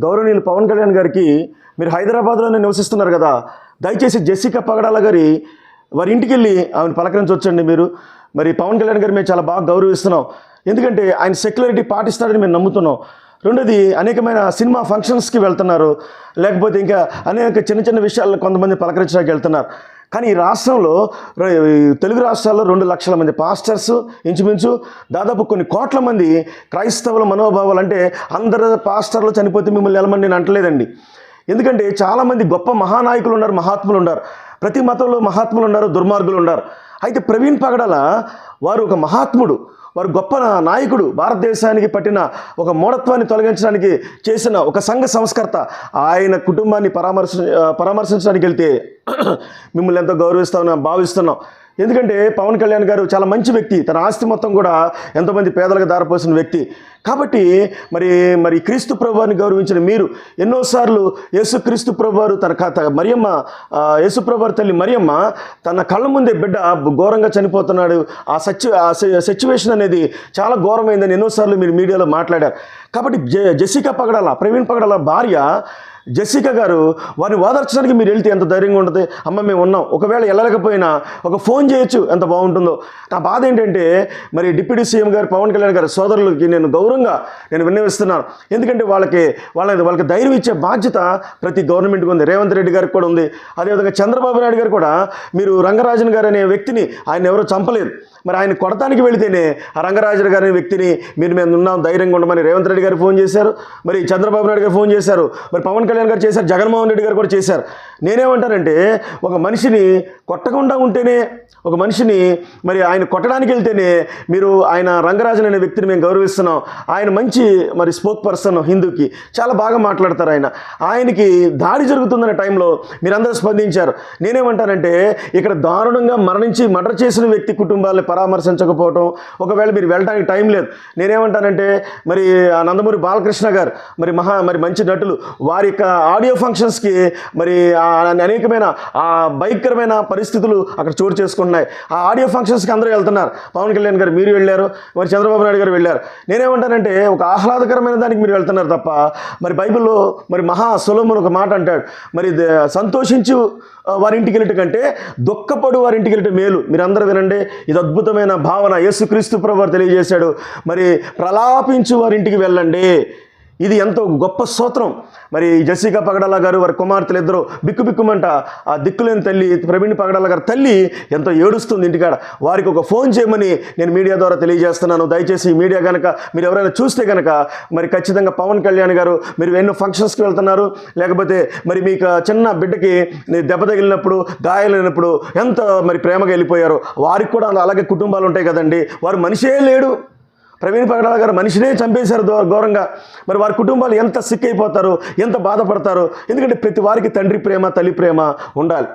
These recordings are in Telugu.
గౌరవనీయులు పవన్ కళ్యాణ్ గారికి మీరు హైదరాబాద్లోనే నివసిస్తున్నారు కదా దయచేసి జెస్సికా పగడాల గారి వారి ఇంటికి వెళ్ళి ఆమెను పలకరించవచ్చండి మీరు. మరి పవన్ కళ్యాణ్ గారు మేము చాలా బాగా గౌరవిస్తున్నాం. ఎందుకంటే ఆయన సెక్యులరిటీ పాటిస్తాడని మేము నమ్ముతున్నాం. రెండోది అనేకమైన సినిమా ఫంక్షన్స్కి వెళ్తున్నారు. లేకపోతే ఇంకా అనేక చిన్న చిన్న విషయాల్లో కొంతమంది పలకరించడానికి వెళ్తున్నారు. కానీ ఈ రాష్ట్రంలో తెలుగు రాష్ట్రాల్లో రెండు లక్షల మంది పాస్టర్స్ ఇంచుమించు దాదాపు కొన్ని కోట్ల మంది క్రైస్తవుల మనోభావాలు అంటే అందరు పాస్టర్లు చనిపోతే మిమ్మల్ని వెళ్ళమని నేను అంటలేదండి. ఎందుకంటే చాలామంది గొప్ప మహానాయకులు ఉన్నారు మహాత్ములు ఉన్నారు. ప్రతి మతంలో మహాత్ములు ఉన్నారు దుర్మార్గులు ఉన్నారు. అయితే ప్రవీణ్ పగడల వారు ఒక మహాత్ముడు. వారు గొప్ప నాయకుడు. భారతదేశానికి పట్టిన ఒక మూఢత్వాన్ని తొలగించడానికి చేసిన ఒక సంఘ సంస్కర్త. ఆయన కుటుంబాన్ని పరామర్శ పరామర్శించడానికి వెళ్తే మిమ్మల్ని ఎంతో గౌరవిస్తామని భావిస్తున్నాం. ఎందుకంటే పవన్ కళ్యాణ్ గారు చాలా మంచి వ్యక్తి. తన ఆస్తి మొత్తం కూడా ఎంతోమంది పేదలకు దారిపోసిన వ్యక్తి. కాబట్టి మరి మరి క్రీస్తు ప్రభువారిని గౌరవించిన మీరు ఎన్నోసార్లు యేసు క్రీస్తు ప్రభువారు తన కథ మరియమ్మ ఆ, యేసు ప్రభువారి తల్లి మరియమ్మ తన కళ్ళ ముందే బిడ్డ ఘోరంగా చనిపోతున్నాడు. ఆ సచ్యు ఆ సిచ్యువేషన్ అనేది చాలా ఘోరమైందని ఎన్నోసార్లు మీరు మీడియాలో మాట్లాడారు. కాబట్టి జె జెసికా పగడాల ప్రవీణ్ పగడాల భార్య జెసికా గారు వారిని ఓదార్చడానికి మీరు వెళ్తే ఎంత ధైర్యంగా ఉంటుంది? అమ్మ మేము ఉన్నాం. ఒకవేళ వెళ్ళలేకపోయినా ఒక ఫోన్ చేయొచ్చు ఎంత బాగుంటుందో. నా బాధ ఏంటంటే మరి డిప్యూటీ సీఎం గారు పవన్ కళ్యాణ్ గారి సోదరులకి నేను గౌరవంగా నేను విన్నవిస్తున్నాను. ఎందుకంటే వాళ్ళకి వాళ్ళ వాళ్ళకి ధైర్యం ఇచ్చే బాధ్యత ప్రతి గవర్నమెంట్కి ఉంది. రేవంత్ రెడ్డి గారికి కూడా ఉంది. అదేవిధంగా చంద్రబాబు నాయుడు గారు కూడా మీరు రంగరాజన్ గారు అనే వ్యక్తిని ఆయన ఎవరో చంపలేదు. మరి ఆయన కొడటానికి వెళితేనే ఆ రంగరాజు గారి వ్యక్తిని మీరు మేము ఉన్నాం ధైర్యంగా ఉండమని రేవంత్ రెడ్డి గారు ఫోన్ చేశారు. మరి చంద్రబాబు నాయుడు గారు ఫోన్ చేశారు. మరి పవన్ కళ్యాణ్ గారు చేశారు. జగన్మోహన్ రెడ్డి గారు కూడా చేశారు. నేనేమంటానంటే ఒక మనిషిని కొట్టకుండా ఉంటేనే ఒక మనిషిని మరి ఆయన కొట్టడానికి వెళ్తేనే మీరు ఆయన రంగరాజన్ అనే వ్యక్తిని మేము గౌరవిస్తున్నాం. ఆయన మంచి మరి స్పోక్ పర్సన్ హిందూకి. చాలా బాగా మాట్లాడతారు ఆయన. ఆయనకి దాడి జరుగుతుందనే టైంలో మీరందరూ స్పందించారు. నేనేమంటానంటే ఇక్కడ దారుణంగా మరణించి మర్డర్ చేసిన వ్యక్తి కుటుంబాలని పరామర్శించకపోవటం. ఒకవేళ మీరు వెళ్ళడానికి టైం లేదు. నేనేమంటానంటే మరి ఆ నందమూరి బాలకృష్ణ గారు మరి మహా మరి మంచి నటులు వారి యొక్క ఆడియో ఫంక్షన్స్కి మరి అనేకమైన ఆ భయంకరమైన పరిస్థితులు అక్కడ చోటు చేసుకుంటున్నాయి. ఆ ఆడియో ఫంక్షన్స్కి అందరూ వెళ్తున్నారు. పవన్ కళ్యాణ్ గారు మీరు వెళ్ళారు. మరి చంద్రబాబు నాయుడు గారు వెళ్ళారు. నేనేమంటానంటే ఒక ఆహ్లాదకరమైన దానికి మీరు వెళ్తున్నారు తప్ప మరి బైబిల్లో మరి మహా సులభం ఒక మాట అంటాడు. మరి సంతోషించు వారింటికి వారి ఇంటికి వెళ్ళటం కంటే దుఃఖపడు వారి ఇంటికి వెళ్ళటం మేలు. మీరందరూ వినండి ఇది అద్భుతమైన భావన యేసుక్రీస్తు ప్రభు తెలియజేశాడు. మరి ప్రలాపించు వారి ఇంటికి వెళ్ళండి. ఇది ఎంతో గొప్ప స్తోత్రం. మరి జసికా పగడాల గారు వారి కుమార్తెలు ఇద్దరు బిక్కుబిక్కుమంట ఆ దిక్కులేని తల్లి ప్రవీణ్ పగడాల గారి తల్లి ఎంతో ఏడుస్తుంది ఇంటికాడ. వారికి ఒక ఫోన్ చేయమని నేను మీడియా ద్వారా తెలియజేస్తున్నాను. దయచేసి మీడియా కనుక మీరు ఎవరైనా చూస్తే కనుక మరి ఖచ్చితంగా పవన్ కళ్యాణ్ గారు మీరు ఎన్నో ఫంక్షన్స్కి వెళ్తున్నారు. లేకపోతే మరి మీకు చిన్న బిడ్డకి దెబ్బ తగిలినప్పుడు గాయాలైనప్పుడు ఎంత మరి ప్రేమగా వెళ్ళిపోయారు. వారికి కూడా అలాగే కుటుంబాలు ఉంటాయి కదండి. వారు మనిషే లేడు. ప్రవీణ్ పగడాల గారు మనిషినే చంపేశారు ఘో- ఘోరంగా. మరి వారి కుటుంబాలు ఎంత సిక్ అయిపోతారు ఎంత బాధపడతారు? ఎందుకంటే ప్రతి వారికి తండ్రి ప్రేమ తల్లి ప్రేమ ఉండాలి.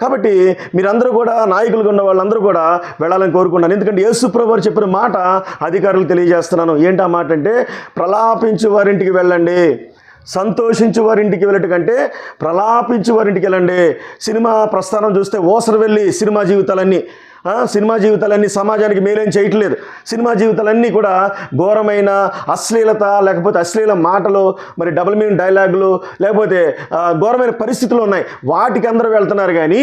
కాబట్టి మీరందరూ కూడా నాయకులుగా ఉన్న వాళ్ళందరూ కూడా వెళ్ళాలని కోరుకున్నాను ఎందుకంటే యేసుప్రభు వారు చెప్పిన మాట అధికారులు తెలియజేస్తున్నాను. ఏంటి ఆ మాట అంటే ప్రలాపించు వారింటికి వెళ్ళండి. సంతోషించు వారింటికి వెళ్ళటం కంటే ప్రలాపించు వారింటికి వెళ్ళండి. సినిమా ప్రస్థానం చూస్తే ఓసరు వెళ్ళి సినిమా జీవితాలన్నీ సినిమా జీవితాలన్నీ సమాజానికి మేలేం చేయట్లేదు. సినిమా జీవితాలన్నీ కూడా ఘోరమైన అశ్లీలత లేకపోతే అశ్లీల మాటలు మరి డబుల్ మీన్ డైలాగులు లేకపోతే ఘోరమైన పరిస్థితులు ఉన్నాయి. వాటికి అందరూ వెళ్తున్నారు కానీ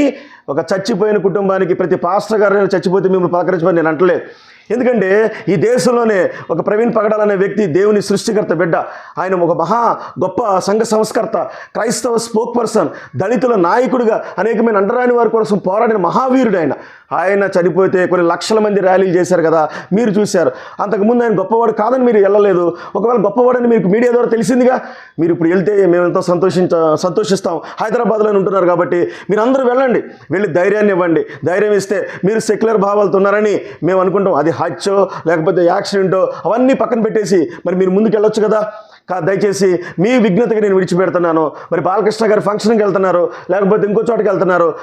ఒక చచ్చిపోయిన కుటుంబానికి ప్రతి పాస్టర్ గారు చచ్చిపోతే మిమ్మల్ని పలకరించమని నేను అంటలేదు. ఎందుకంటే ఈ దేశంలోనే ఒక ప్రవీణ్ పగడాల్ అనే వ్యక్తి దేవుని సృష్టికర్త బిడ్డ. ఆయన ఒక మహా గొప్ప సంఘ సంస్కర్త క్రైస్తవ స్పోక్ పర్సన్ దళితుల నాయకుడిగా అనేకమైన అండరాని వారి కోసం పోరాడిన మహావీరుడు ఆయన. ఆయన చనిపోతే కొన్ని లక్షల మంది ర్యాలీలు చేశారు కదా మీరు చూశారు. అంతకుముందు ఆయన గొప్పవాడు కాదని మీరు వెళ్ళలేదు ఒకవేళ గొప్పవాడని మీకు మీడియా ద్వారా తెలిసిందిగా మీరు ఇప్పుడు వెళ్తే మేము ఎంతో సంతోషించ సంతోషిస్తాం. హైదరాబాద్లోనే ఉంటున్నారు కాబట్టి మీరు అందరూ వెళ్ళండి. వెళ్ళి ధైర్యాన్ని ఇవ్వండి. ధైర్యం ఇస్తే మీరు సెక్యులర్ భావాలతో ఉన్నారని మేము అనుకుంటాం. అది హచ్చో లేకపోతే యాక్సిడెంటో అవన్నీ పక్కన పెట్టేసి మరి మీరు ముందుకు వెళ్ళొచ్చు కదా? కా- దయచేసి మీ విఘ్నతకి నేను విడిచిపెడుతున్నాను. మరి బాలకృష్ణ గారు ఫంక్షన్కి వెళ్తున్నారు లేకపోతే ఇంకో చోటకి వెళ్తున్నారు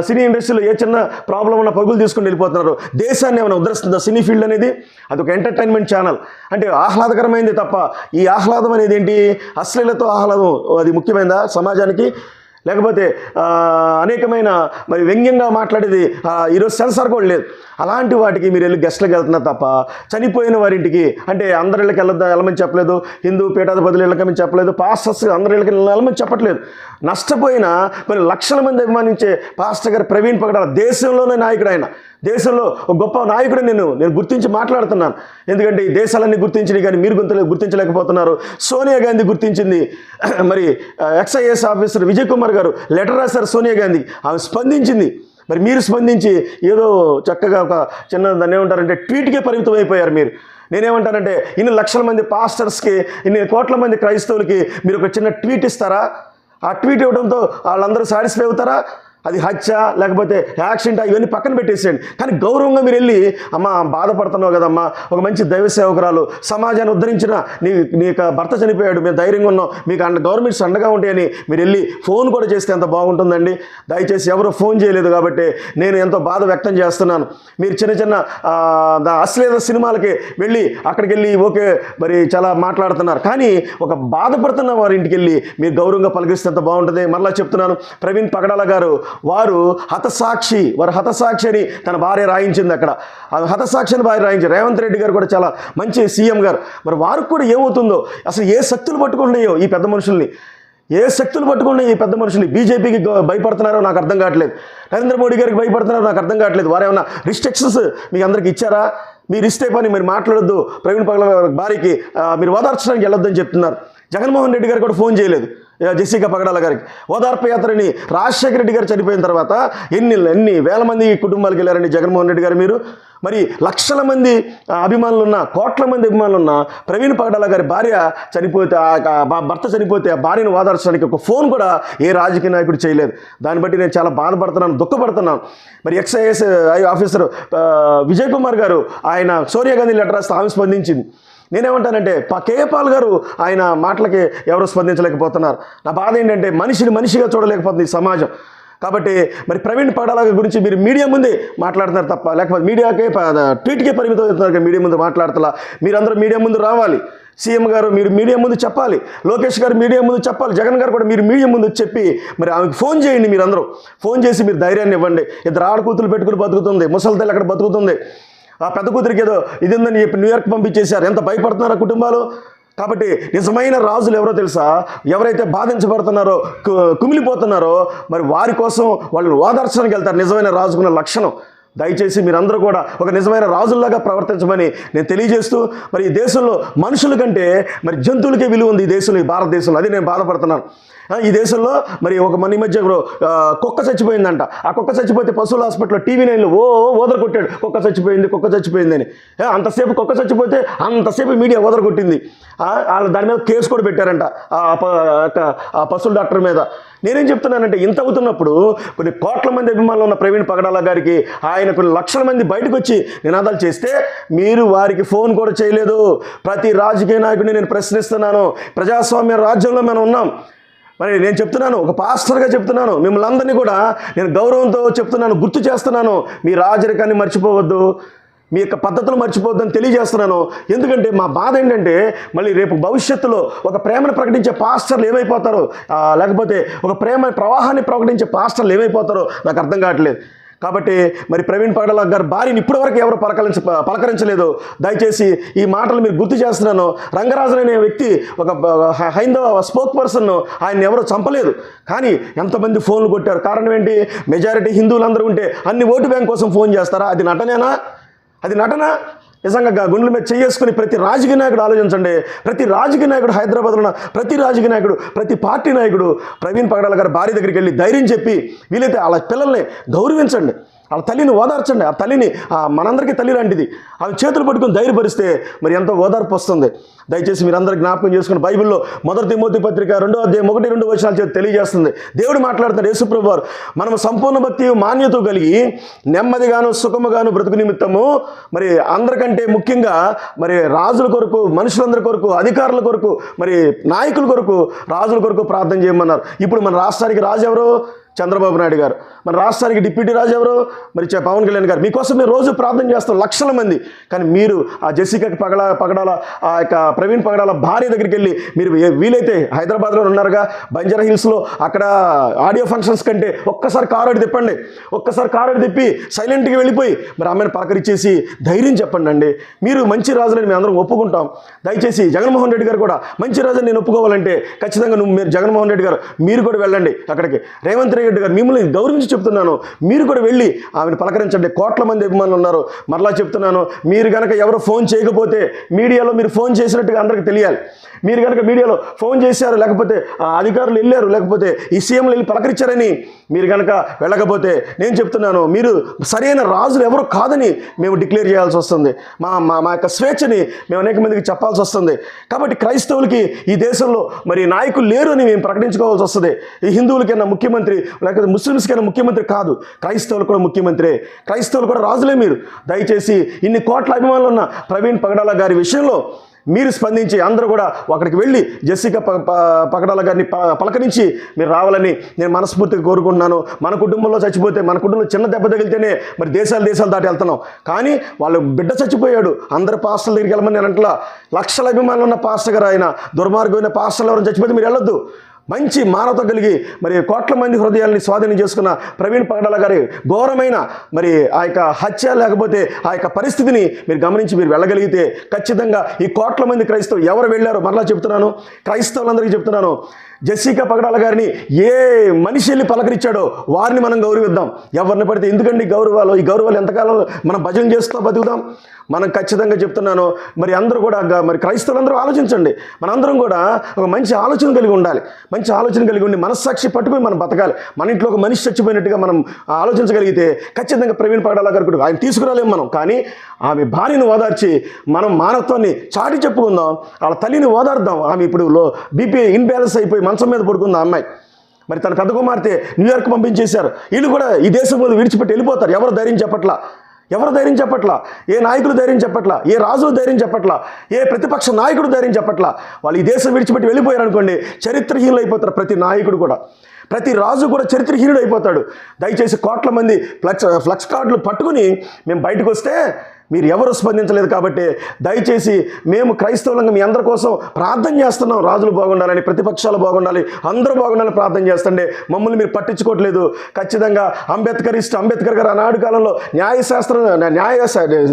సినీ ఇండస్ట్రీలో ఏ చిన్న ప్రాబ్లం ఉన్న పరుగులు తీసుకుని వెళ్ళిపోతున్నారు దేశాన్ని ఏమైనా ఉద్ధరిస్తుందా? సినీ ఫీల్డ్ అనేది అది ఒక ఎంటర్టైన్మెంట్ ఛానల్. అంటే ఆహ్లాదకరమైంది తప్ప ఈ ఆహ్లాదం అనేది ఏంటి? అశ్లీలతో ఆహ్లాదం అది ముఖ్యమైనదా సమాజానికి? లేకపోతే అనేకమైన మరి వ్యంగ్యంగా మాట్లాడేది ఈరోజు సెన్సార్ కూడా లేదు. అలాంటి వాటికి మీరు వెళ్ళి గెస్ట్లకు వెళ్తున్నారు తప్ప చనిపోయిన వారింటికి అంటే అందరి ఇళ్ళకి వెళ్ళొద్దా వెళ్ళమని చెప్పలేదు హిందూ పీఠాధిపతులు వెళ్ళకమని చెప్పలేదు పాస్టర్స్ అందరి ఇళ్ళకి వెళ్ళమని చెప్పట్లేదు. నష్టపోయిన కొన్ని లక్షల మంది అభిమానించే పాస్టర్ గారు ప్రవీణ్ పగడాల దేశంలోనే నాయకుడు ఆయన. దేశంలో ఒక గొప్ప నాయకుడు నేను నేను గుర్తించి మాట్లాడుతున్నాను. ఎందుకంటే ఈ దేశాలన్నీ గుర్తించినవి కానీ మీరు గుర్తులే గుర్తించలేకపోతున్నారు. సోనియా గాంధీ గుర్తించింది. మరి ఎక్స్ఐఎస్ ఆఫీసర్ విజయ్ కుమార్ గారు లెటర్ రాశారు సోనియా గాంధీ. ఆమె స్పందించింది. మరి మీరు స్పందించి ఏదో చక్కగా ఒక చిన్న దాన్ని ఏమంటారంటే ట్వీట్కే పరిమితం అయిపోయారు మీరు. నేనేమంటానంటే ఇన్ని లక్షల మంది పాస్టర్స్కి ఇన్ని కోట్ల మంది క్రైస్తవులకి మీరు ఒక చిన్న ట్వీట్ ఇస్తారా? ఆ ట్వీట్ ఇవ్వడంతో వాళ్ళందరూ సాటిస్ఫై అవుతారా? అది హత్య లేకపోతే యాక్సిడెంట్ ఇవన్నీ పక్కన పెట్టేసేయండి. కానీ గౌరవంగా మీరు వెళ్ళి అమ్మ బాధపడుతున్నావు కదమ్మా ఒక మంచి దైవ సేవకురాలు సమాజాన్ని ఉద్ధరించిన నీ నీ యొక్క భర్త చనిపోయాడు మేము ధైర్యంగా ఉన్నాం మీకు అండ గవర్నమెంట్స్ అండగా ఉంటాయని మీరు వెళ్ళి ఫోన్ కూడా చేస్తే ఎంత బాగుంటుందండి. దయచేసి ఎవరు ఫోన్ చేయలేదు కాబట్టి నేను ఎంతో బాధ వ్యక్తం చేస్తున్నాను. మీరు చిన్న చిన్న దా- అశ్లీల సినిమాలకి వెళ్ళి అక్కడికి వెళ్ళి ఓకే మరి చాలా మాట్లాడుతున్నారు. కానీ ఒక బాధపడుతున్న వారి ఇంటికి వెళ్ళి మీరు గౌరవంగా పలికిస్తే ఎంత బాగుంటుంది? మరలా చెప్తున్నాను. ప్రవీణ్ పగడాల గారు వారు హతసాక్షి వారు హతసాక్షి అని తన భార్య రాయించింది అక్కడ. ఆ హతసాక్షి అని భార్య రాయించి రేవంత్ రెడ్డి గారు కూడా చాలా మంచి సీఎం గారు. మరి వారికి కూడా ఏమవుతుందో అసలు ఏ శక్తులు పట్టుకున్నాయో ఈ పెద్ద మనుషుల్ని? ఏ శక్తులు పట్టుకున్నాయి ఈ పెద్ద మనుషులు బీజేపీకి భయపడుతున్నారో నాకు అర్థం కావట్లేదు. నరేంద్ర మోడీ గారికి భయపడుతున్నారో నాకు అర్థం కావట్లేదు. వారు ఏమన్నా రిస్ట్రిక్షన్స్ మీకు అందరికి ఇచ్చారా? మీరు ఇస్తే పని మీరు మాట్లాడొద్దు. ప్రవీణ్ పగల భార్యకి మీరు ఓదార్చడానికి వెళ్ళొద్దని చెప్తున్నారు. జగన్మోహన్ రెడ్డి గారు కూడా ఫోన్ చేయలేదు. జెసికా పగడాల గారికి. ఓదార్పు యాత్రని రాజశేఖర రెడ్డి గారు చనిపోయిన తర్వాత ఎన్ని ఎన్ని వేల మంది కుటుంబాలకు వెళ్ళారండి జగన్మోహన్ రెడ్డి గారు మీరు? మరి లక్షల మంది ఆ, అభిమానులు ఉన్న కోట్ల మంది అభిమానులు ఉన్న ప్రవీణ్ పగడాల గారి భార్య చనిపోతే ఆ భర్త చనిపోతే ఆ భార్యను ఓదార్చడానికి ఒక ఫోన్ కూడా ఏ రాజకీయ నాయకుడు చేయలేదు. దాన్ని బట్టి నేను చాలా బాధపడుతున్నాను దుఃఖపడుతున్నాను. మరి ఎక్స్ఐఎస్ ఆఫీసర్ విజయ్ కుమార్ గారు ఆయన సోనియా గాంధీ లెటర్ రాస్తే ఆమె స్పందించింది. నేనేమంటానంటే పా కేపాల్ గారు ఆయన మాటలకి ఎవరు స్పందించలేకపోతున్నారు. నా బాధ ఏంటంటే మనిషిని మనిషిగా చూడలేకపోతుంది ఈ సమాజం. కాబట్టి మరి ప్రవీణ్ పగడాల గురించి మీరు మీడియా ముందే మాట్లాడుతున్నారు తప్ప లేకపోతే మీడియాకే ట్వీట్కే పరిమితం అవుతున్నారు కానీ మీడియా ముందు మాట్లాడతలా. మీరందరూ మీడియా ముందు రావాలి. సీఎం గారు మీరు మీడియా ముందు చెప్పాలి. లోకేష్ గారు మీడియా ముందు చెప్పాలి. జగన్ గారు కూడా మీరు మీడియా ముందు చెప్పి మరి ఆమెకు ఫోన్ చేయండి మీరందరూ. ఫోన్ చేసి మీరు ధైర్యాన్ని ఇవ్వండి. ఇద్దరు ఆడకూతులు పెట్టుకుని బతుకుతుంది. ముసలితల్లి అక్కడ బతుకుతుంది. ఆ పెద్ద కూతురికి ఏదో ఇది ఉందని చెప్పి న్యూయార్క్ పంపించేశారు. ఎంత భయపడుతున్నారు ఆ కుటుంబాలు? కాబట్టి నిజమైన రాజులు ఎవరో తెలుసా? ఎవరైతే బాధించబడుతున్నారో కు- కుమిలిపోతున్నారో మరి వారి కోసం వాళ్ళని ఓదార్చడానికి వెళ్తారు నిజమైన రాజుకున్న లక్షణం. దయచేసి మీరందరూ కూడా ఒక నిజమైన రాజుల్లాగా ప్రవర్తించమని నేను తెలియజేస్తూ మరి ఈ దేశంలో మనుషుల కంటే మరి జంతువులకే విలువ ఉంది ఈ దేశంలో ఈ భారతదేశంలో. అది నేను బాధపడుతున్నాను. ఈ దేశంలో మరి ఒక మన ఈ మధ్య కుక్క చచ్చిపోయిందంట. ఆ కుక్క చచ్చిపోతే పశువుల హాస్పిటల్లో టీవీ నైన్లో ఓ ఓదర కొట్టాడు. కుక్క చచ్చిపోయింది కుక్క చచ్చిపోయింది అని అంతసేపు కుక్క చచ్చిపోతే అంతసేపు మీడియా ఓదర కొట్టింది. వాళ్ళు దాని మీద కేసు కూడా పెట్టారంట. ఆ పశువుల డాక్టర్ మీద. నేనేం చెప్తున్నానంటే ఇంత అవుతున్నప్పుడు కొన్ని కోట్ల మంది అభిమానులు ఉన్న ప్రవీణ్ పగడాల గారికి ఆయన కొన్ని లక్షల మంది బయటకు వచ్చి నినాదాలు చేస్తే మీరు వారికి ఫోన్ కూడా చేయలేదు. ప్రతి రాజకీయ నాయకుడిని నేను ప్రశ్నిస్తున్నాను. ప్రజాస్వామ్య రాజ్యంలో మనం ఉన్నాం. మరి నేను చెప్తున్నాను ఒక పాస్టర్గా చెప్తున్నాను మిమ్మల్ని అందరినీ కూడా నేను గౌరవంతో చెప్తున్నాను గుర్తు చేస్తున్నాను. మీ రాజరికాన్ని మర్చిపోవద్దు. మీ యొక్క పద్ధతులు మర్చిపోద్దని తెలియజేస్తున్నాను. ఎందుకంటే మా బాధ ఏంటంటే మళ్ళీ రేపు భవిష్యత్తులో ఒక ప్రేమను ప్రకటించే పాస్టర్లు ఏమైపోతారో లేకపోతే ఒక ప్రేమ ప్రవాహాన్ని ప్రకటించే పాస్టర్లు ఏమైపోతారో నాకు అర్థం కావట్లేదు. కాబట్టి మరి ప్రవీణ్ పగడల గారు భార్యని ఇప్పటివరకు ఎవరు పలకరించ పలకరించలేదు. దయచేసి ఈ మాటలు మీరు గుర్తు చేస్తున్నాను. రంగరాజన్ అనే వ్యక్తి ఒక హైందవ స్పోక్ పర్సన్ ఆయన ఎవరు చంపలేదు. కానీ ఎంతమంది ఫోన్లు కొట్టారు. కారణం ఏంటి? మెజారిటీ హిందువులందరూ ఉంటే అన్ని ఓటు బ్యాంక్ కోసం ఫోన్ చేస్తారా? అది నటనేనా? అది నటన నిజంగా గుండెల మీద చేసుకుని ప్రతి రాజకీయ నాయకుడు ఆలోచించండి. ప్రతి రాజకీయ నాయకుడు హైదరాబాద్లో ఉన్న ప్రతి రాజకీయ నాయకుడు ప్రతి పార్టీ నాయకుడు ప్రవీణ్ పగడాల గారి భార్య దగ్గరికి వెళ్ళి ధైర్యం చెప్పి వీలైతే వాళ్ళ పిల్లల్ని గౌరవించండి. వాళ్ళ తల్లిని ఓదార్చండి. ఆ తల్లిని ఆ మనందరికీ తల్లి లాంటిది. ఆమె చేతులు పట్టుకొని ధైర్యపరిస్తే మరి ఎంతో ఓదార్పు వస్తుంది. దయచేసి మీరందరూ జ్ఞాపకం చేసుకుని బైబిల్లో మొదటి తిమోతి పత్రిక రెండో అధ్యాయం ఒకటి రెండు వచనాలు చేతి తెలియజేస్తుంది. దేవుడు మాట్లాడుతున్నారు యేసుప్రభు వారు మనం సంపూర్ణ భక్తి మాన్యత కలిగి నెమ్మదిగాను సుఖముగాను బ్రతుకు నిమిత్తము మరి అందరికంటే ముఖ్యంగా మరి రాజుల కొరకు మనుషులందరి కొరకు అధికారుల కొరకు మరి నాయకుల కొరకు రాజుల కొరకు ప్రార్థన చేయమన్నారు. ఇప్పుడు మన రాష్ట్రానికి రాజు ఎవరు? చంద్రబాబు నాయుడు గారు. మన రాష్ట్రానికి డిప్యూటీ రాజు ఎవరు? మరి పవన్ కళ్యాణ్ గారు. మీకోసం మేము రోజు ప్రార్థన చేస్తాం లక్షల మంది. కానీ మీరు ఆ జెసికకి పగడ పగడాల ఆ యొక్క ప్రవీణ్ పగడాల భార్య దగ్గరికి వెళ్ళి మీరు ఏ- వీలైతే హైదరాబాద్లో ఉన్నారుగా బంజారా హిల్స్లో అక్కడ ఆడియో ఫంక్షన్స్ కంటే ఒక్కసారి కారు అడి తిప్పండి. ఒక్కసారి కారు అడి తిప్పి సైలెంట్గా వెళ్ళిపోయి మరి ఆమెను పలకరించేసి ధైర్యం చెప్పండి అండి మీరు మంచి రాజులని మేము అందరం ఒప్పుకుంటాం. దయచేసి జగన్మోహన్ రెడ్డి గారు కూడా మంచి రాజుని నేను ఒప్పుకోవాలంటే ఖచ్చితంగా నువ్వు మీరు జగన్మోహన్ రెడ్డి గారు మీరు కూడా వెళ్ళండి అక్కడికి. రేవంత్ రెడ్డి గారు మిమ్మల్ని గౌరవించి చెప్తున్నాను. మీరు కూడా వెళ్ళి ఆమెను పలకరించండి. కోట్ల మంది అభిమానులు ఉన్నారు. మరలా చెప్తున్నాను మీరు కనుక ఎవరు ఫోన్ చేయకపోతే మీడియాలో మీరు ఫోన్ చేసినట్టుగా అందరికీ తెలియాలి. మీరు కనుక మీడియాలో ఫోన్ చేశారు లేకపోతే ఆ అధికారులు వెళ్ళారు లేకపోతే ఈ సీఎంలు వెళ్ళి పలకరించారని మీరు కనుక వెళ్ళకపోతే నేను చెప్తున్నాను మీరు సరైన రాజులు ఎవరు కాదని మేము డిక్లేర్ చేయాల్సి వస్తుంది. మా మా మా యొక్క స్వేచ్ఛని మేము అనేక మందికి చెప్పాల్సి వస్తుంది. కాబట్టి క్రైస్తవులకి ఈ దేశంలో మరి నాయకులు లేరు అని మేము ప్రకటించుకోవాల్సి వస్తుంది. ఈ హిందువులకైనా ముఖ్యమంత్రి లేకపోతే ముస్లిమ్స్కైనా ముఖ్యమంత్రి కాదు క్రైస్తవులు కూడా ముఖ్యమంత్రే. క్రైస్తవులు కూడా రాజులే మీరు. దయచేసి ఇన్ని కోట్ల అభిమానులు ఉన్న ప్రవీణ్ పగడాల గారి విషయంలో మీరు స్పందించి అందరూ కూడా అక్కడికి వెళ్ళి జెస్సిక ప ప- పగడాల గారిని ప- పలకరించి మీరు రావాలని నేను మనస్ఫూర్తిగా కోరుకుంటున్నాను. మన కుటుంబంలో చచ్చిపోతే మన కుటుంబంలో చిన్న దెబ్బ తగిలితేనే మరి దేశాలు దేశాలు దాటి వెళ్తున్నాం. కానీ వాళ్ళ బిడ్డ చచ్చిపోయాడు. అందరు పాస్టల్ దగ్గరికి వెళ్ళమని నేను అంటలా. లక్షల అభిమానులు ఉన్న పాస్టర్ గారు ఆయన. దుర్మార్గమైన పాస్టర్లు ఎవరైనా చచ్చిపోతే మీరు వెళ్ళొద్దు. మంచి మానవత కలిగి మరి కోట్ల మంది హృదయాల్ని స్వాధీనం చేసుకున్న ప్రవీణ్ పగడాల గారి ఘోరమైన మరి ఆ యొక్క హత్య లేకపోతే ఆ యొక్క పరిస్థితిని మీరు గమనించి మీరు వెళ్ళగలిగితే ఖచ్చితంగా ఈ కోట్ల మంది క్రైస్తవులు ఎవరు వెళ్ళారో మరలా చెప్తున్నాను. క్రైస్తవులందరికీ చెప్తున్నాను. జస్సికా పగడాల గారిని ఏ మనిషి వెళ్ళి పలకరించాడో వారిని మనం గౌరవిద్దాం. ఎవరిని పడితే ఎందుకండి ఈ గౌరవాలు? ఈ గౌరవాలు ఎంతకాలం మనం భజన చేస్తూ బతుకుదాం మనం ఖచ్చితంగా చెప్తున్నాను. మరి అందరూ కూడా మరి క్రైస్తవులందరూ ఆలోచించండి. మనందరం కూడా ఒక మంచి ఆలోచన కలిగి ఉండాలి. మంచి ఆలోచన కలిగి ఉండి మనస్సాక్షి పట్టుకొని మనం బతకాలి. మన ఇంట్లో ఒక మనిషి చచ్చిపోయినట్టుగా మనం ఆలోచించగలిగితే ఖచ్చితంగా ప్రవీణ్ పగడాల గారు కూడా ఆయన తీసుకురాలేము మనం. కానీ ఆమె భార్యను ఓదార్చి మనం మానవత్వాన్ని చాటి చెప్పుకుందాం. వాళ్ళ తల్లిని ఓదార్దాం. ఆమె ఇప్పుడు లో బీపీ ఇన్బ్యాలెన్స్ అయిపోయి మంచం మీద పడుకుంది ఆ అమ్మాయి. మరి తన పెద్ద కుమార్తె న్యూయార్క్ పంపించేశారు. వీళ్ళు కూడా ఈ దేశం మీద విడిచిపెట్టి వెళ్ళిపోతారు. ఎవరు ధైర్యం చెప్పట్లా? ఎవరు ధైర్యం చెప్పట్లా? ఏ నాయకులు ధైర్యం చెప్పట్లా? ఏ రాజులు ధైర్యం చెప్పట్లా? ఏ ప్రతిపక్ష నాయకుడు ధైర్యం చెప్పట్లా? వాళ్ళు ఈ దేశం విడిచిపెట్టి వెళ్ళిపోయారు అనుకోండి చరిత్రహీనులు అయిపోతారు ప్రతి నాయకుడు కూడా. ప్రతి రాజు కూడా చరిత్రహీనుడు అయిపోతాడు. దయచేసి కోట్ల మంది ఫ్లక్స్ ఫ్లక్స్ కార్డులు పట్టుకుని మేము బయటకు వస్తే మీరు ఎవరు స్పందించలేదు కాబట్టి దయచేసి మేము క్రైస్తవులంగా మీ అందరి కోసం ప్రార్థన చేస్తున్నాం. రాజులు బాగుండాలని ప్రతిపక్షాలు బాగుండాలి అందరూ బాగుండాలని ప్రార్థన చేస్తుండే. మమ్మల్ని మీరు పట్టించుకోవట్లేదు. ఖచ్చితంగా అంబేద్కర్ ఇష్ట అంబేద్కర్ గారు ఆనాడు కాలంలో న్యాయశాస్త్రం న్యాయ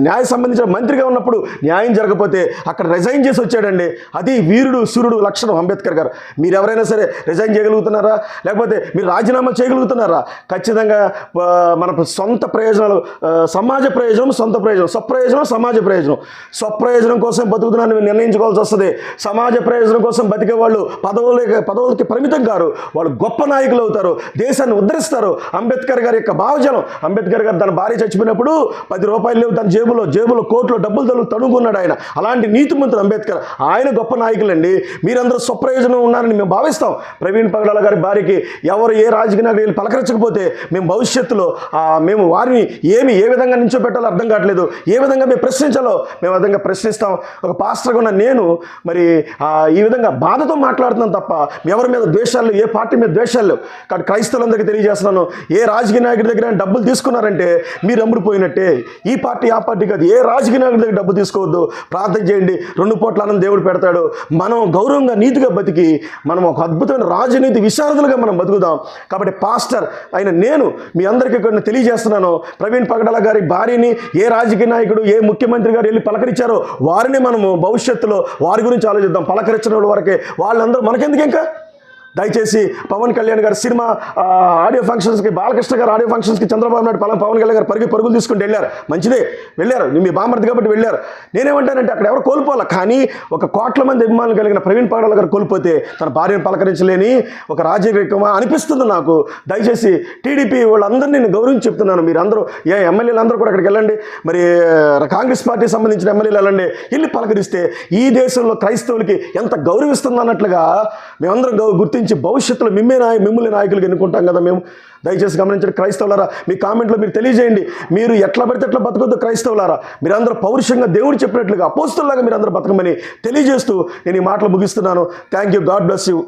న్యాయ సంబంధించిన మంత్రిగా ఉన్నప్పుడు న్యాయం జరగకపోతే అక్కడ రిజైన్ చేసి వచ్చాడండి. అది వీరుడు సూర్యుడు లక్షణం అంబేద్కర్ గారు. మీరు ఎవరైనా సరే రిజైన్ చేయగలుగుతున్నారా? లేకపోతే మీరు రాజీనామా చేయగలుగుతున్నారా? ఖచ్చితంగా మన సొంత ప్రయోజనాలు సమాజ ప్రయోజనం సొంత ప్రయోజనం. స్వప్రయోజనం సమాజ ప్రయోజనం. స్వప్రయోజనం కోసం బతుకుతున్నాను నిర్ణయించుకోవాల్సి వస్తుంది. సమాజ ప్రయోజనం కోసం బతికే వాళ్ళు పదవులకి పదవులకి పరిమితం కారు. వాళ్ళు గొప్ప నాయకులు అవుతారు. దేశాన్ని ఉద్ధరిస్తారు. అంబేద్కర్ గారి యొక్క భావజనం అంబేద్కర్ గారు తన భార్య చచ్చిపోయినప్పుడు పది రూపాయలు లేవు తన జేబులో జేబులో కోట్లో డబ్బులు తను తడుగున్నాడు ఆయన. అలాంటి నీతిమంతుడు అంబేద్కర్. ఆయన గొప్ప నాయకులండి. మీరందరూ స్వప్రయోజనం ఉన్నారని మేము భావిస్తాం. ప్రవీణ్ పగడాల గారి భార్యకి ఎవరు ఏ రాజకీయ నాయకులు పలకరించకపోతే మేము భవిష్యత్తులో మేము వారిని ఏమి ఏ విధంగా నించోబెట్టాలో అర్థం కావట్లేదు. ఏ ఏ విధంగా మేము ప్రశ్నించాలో మేము విధంగా ప్రశ్నిస్తాం. ఒక పాస్టర్గా ఉన్న నేను మరి ఈ విధంగా బాధతో మాట్లాడుతున్నాను తప్ప ఎవరి మీద ద్వేషాలు ఏ పార్టీ మీద ద్వేషాలు కాబట్టి క్రైస్తవులందరికీ తెలియజేస్తున్నాను ఏ రాజకీయ నాయకుడి దగ్గర అయినా డబ్బులు తీసుకున్నారంటే మీరు అమ్ముడిపోయినట్టే. ఈ పార్టీ ఆ పార్టీ కాదు ఏ రాజకీయ నాయకుడి దగ్గర డబ్బు తీసుకోవద్దు. ప్రార్థన చేయండి రెండు పూట్ల అన్నం దేవుడు పెడతాడు. మనం గౌరవంగా నీతిగా బతికి మనం ఒక అద్భుతమైన రాజనీతి విశారదులుగా మనం బతుకుదాం. కాబట్టి పాస్టర్ అయిన నేను మీ అందరికీ కొన్ని తెలియజేస్తున్నాను. ప్రవీణ్ పగడాల గారి భార్యని ఏ రాజకీయ నాయకుడు ఏ ముఖ్యమంత్రి గారు వెళ్ళి పలకరించారో వారిని మనము భవిష్యత్తులో వారి గురించి ఆలోచిద్దాం. పలకరించిన వరకే. వాళ్ళందరూ మనకెందుకు ఇంకా? దయచేసి పవన్ కళ్యాణ్ గారి సినిమా ఆడియో ఫంక్షన్స్కి బాలకృష్ణ గారు ఆడియో ఫంక్షన్స్కి చంద్రబాబు నాయుడు పవన్ పవన్ కళ్యాణ్ గారు పరిగి పరుగులు తీసుకుంటూ వెళ్ళారు. మంచిదే వెళ్ళారు. మీ బామర్ది కాబట్టి వెళ్ళారు. నేనేమంటానంటే అక్కడ ఎవరు కోల్పోవాలి? కానీ ఒక కోట్ల మంది అభిమానులు కలిగిన ప్రవీణ్ పగడాల గారు కోల్పోతే తన భార్యను పలకరించలేని ఒక రాజకీయమా అనిపిస్తుంది నాకు. దయచేసి టీడీపీ వాళ్ళందరినీ నేను గౌరవించి చెప్తున్నాను. మీరు అందరూ ఏ ఎమ్మెల్యేలు అందరూ కూడా అక్కడికి వెళ్ళండి. మరి కాంగ్రెస్ పార్టీ సంబంధించిన ఎమ్మెల్యేలు వెళ్ళండి. వెళ్ళి పలకరిస్తే ఈ దేశంలో క్రైస్తవులకి ఎంత గౌరవిస్తుంది అన్నట్లుగా మేమందరం గౌ- గుర్తించి భవిష్యత్తులో మిమ్మే నాయ మిమ్మల్ని నాయకులుగా ఎన్నుకుంటాం కదా మేము. దయచేసి గమనించండి క్రైస్తవులారా మీ కామెంట్లో మీరు తెలియజేయండి. మీరు ఎట్లా పడితే ఎట్లా బతకొద్దు క్రైస్తవులారా. మీరందరూ పౌరుషంగా దేవుడు చెప్పినట్లుగా అపోస్తుల్లాగా మీరు అందరూ బతకమని తెలియజేస్తూ నేను ఈ మాటలు ముగిస్తున్నాను. Thank you God bless you